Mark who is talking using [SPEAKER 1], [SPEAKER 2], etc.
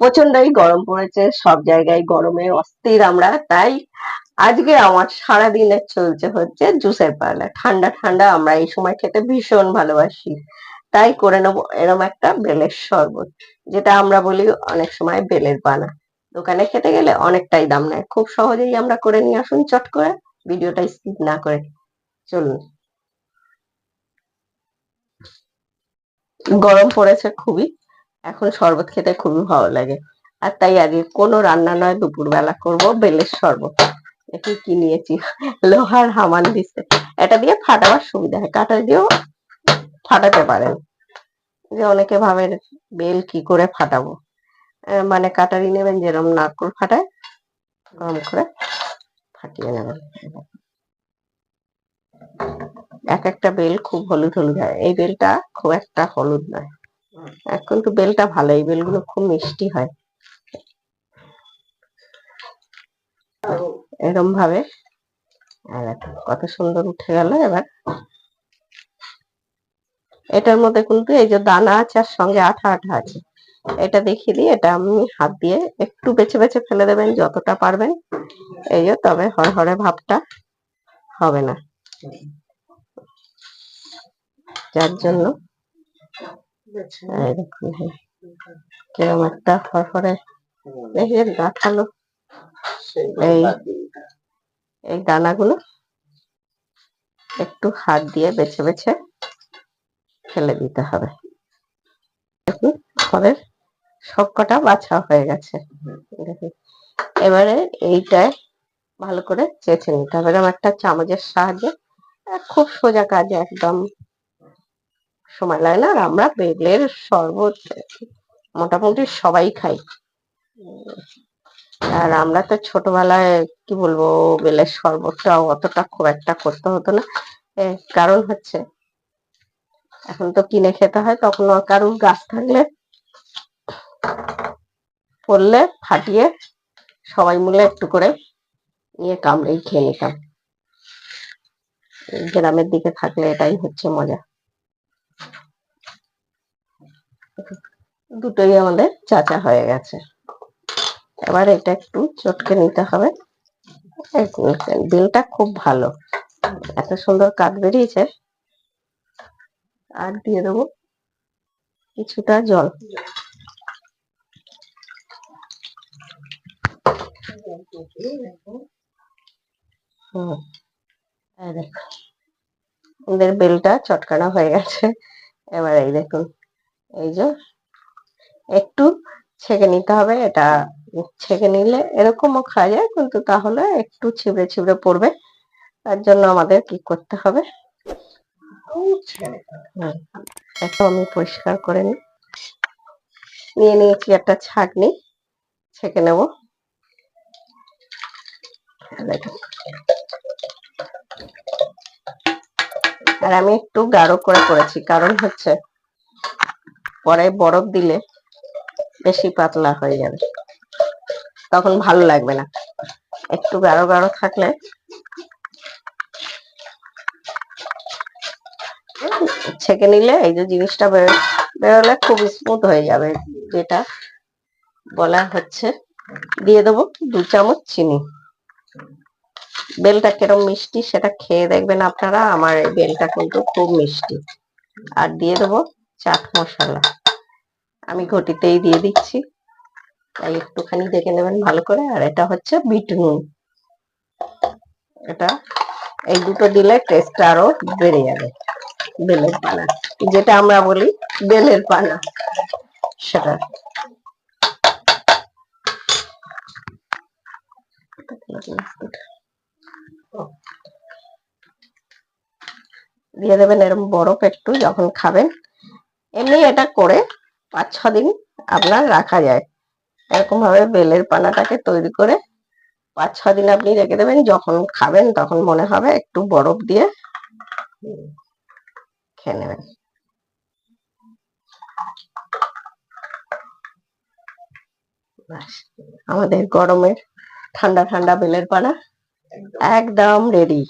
[SPEAKER 1] প্রচন্ডই গরম পড়েছে, সব জায়গায় গরমে অস্থির আমরা, তাই আজকে আমার সারা দিনের চলছে হচ্ছে জুসের পালা ঠান্ডা ঠান্ডা আমরা এই সময় খেতে ভীষণ ভালোবাসি। তাই করে নেব এরকম একটা বেলের শরবত, যেটা আমরা বলি অনেক সময় বেলের পানা দোকানে খেতে গেলে অনেকটাই দাম নেয়। খুব সহজেই আমরা করে নিয়ে আসুন চট করে, ভিডিওটা স্কিপ না করে। চলুন। গরম পড়েছে খুবই। এখন শরবত খেতে খুবই ভালো লাগে। আর তাই আগে কোনো রান্না নয়, দুপুরবেলা করব বেলের শরবত। দেখি কি নিয়েছি? লোহার হামান দিচ্ছে এটা দিয়ে ফাটাবার সুবিধা হয়। কাটা দিয়েও ফাটাতে পারেন। যে অনেকে ভাবে বেল কি করে ফাটাবো। মানে কাটারি নেবেন যেরকম নারকোল ফাটায়, গরম করে ফাটিয়ে নেবেন। এক একটা বেল খুব হলুদ হলুদ হয়। এই বেলটা খুব একটা হলুদ নয়। আর কিন্তু বেলটা ভালো এই বেলগুলো খুব মিষ্টি হয়। এরম ভাবে কত সুন্দর উঠে গেল এবার। এটার মধ্যে কিন্তু এই যে দানা আছে আর সঙ্গে আঠা আঠা আছে। এটা দেখিয়ে দিই, এটা আমি হাত দিয়ে একটু বেছে বেছে ফেলে দেবেন যতটা পারবেন। এই যে, তবে হরহরে ভাবটা হবে না। যার জন্য কীরকম একটা হরহরে দেখেন গাঁঠালো এই এই দানাগুলো একটু হাত দিয়ে বেছে বেছে ফেলে দিতে হবে। দেখুন আমাদের সবকটা বাছা হয়ে গেছে। এবারে এইটায় ভালো করে চেঁচে নিতে হবে। এরকম একটা চামচের সাহায্যে খুব সোজা কাজ একদম সময় লাগে না, আর আমরা বেলের শরবত মোটামুটি সবাই খাই। আর আমরা তো ছোটবেলায়, কি বলব, বেলের শরবতটা অতটা খুব একটা করতে হতো না। কারণ হচ্ছে, এখন তো কিনে খেতে হয়, তখন কারুর গাছ থাকলে পড়লে ফাটিয়ে সবাই মিলে একটু করে নিয়ে কামড়েই খেয়ে নিতাম। গ্রামের দিকে থাকলে এটাই হচ্ছে মজা। দুটোই আমাদের চাচা হয়ে গেছে। এবার এটা একটু চটকে নিতে হবে। বেলটা খুব ভালো। এত সুন্দর কাঠ বেরিয়েছে। আর দিয়ে দেবো কিছুটা জল। হুম দেখো। আমাদের বেলটা চটকানো হয়ে গেছে। এবার এই দেখুন, এই যে একটু ছেঁকে নিতে হবে, এটা ছেঁকে নিলে এরকমও খাওয়া যায়, কিন্তু তাহলে একটু ছিবড়ে ছিবড়ে পড়বে। তার জন্য আমাদের কি করতে হবে? একটু আমি পরিষ্কার করে নিই। নিয়ে নিয়েছি একটা ছাঁকনি, ছেঁকে নেব। দেখুন। আর আমি একটু গাঢ় করে করেছি। কারণ হচ্ছে, পরে বরফ দিলে বেশি পাতলা হয়ে যাবে। তখন ভালো লাগবে না। একটু গাঢ় গাঢ় থাকলে ছেঁকে নিলে এই যে জিনিসটা বের- বেরোলে খুব স্মুথ হয়ে যাবে। যেটা বলা হচ্ছে, দিয়ে দেবো দু চামচ চিনি। বেলটা কিরম মিষ্টি সেটা খেয়ে দেখবেন আপনারা। আমার এই বেলটা কিন্তু খুব মিষ্টি। আর দিয়ে দেবো চাট মশলা। আমি ঘটিতেই দিয়ে দিচ্ছি। তাই একটুখানি দেখে নেবেন ভালো করে। আর এটা হচ্ছে বিট নুন এটা এই দুটো দিলে টেস্ট আরও বেড়ে যাবে। বেলের পানা। যেটা আমরা বলি বেলের পানা। সেটা। দিয়ে দেবেন এরকম বরফ একটু যখন খাবেন। এমনি এটা করে পাঁচ, ছ দিন আপনার রাখা যায়। এরকম ভাবে বেলের পানাটাকে তৈরি করে পাঁচ, ছ দিন আপনি রেখে দেবেন। যখন খাবেন তখন মনে হবে একটু বরফ দিয়ে খেয়ে নেবেন। আমাদের গরমের ঠান্ডা ঠান্ডা বেলের পানা। একদম রেডি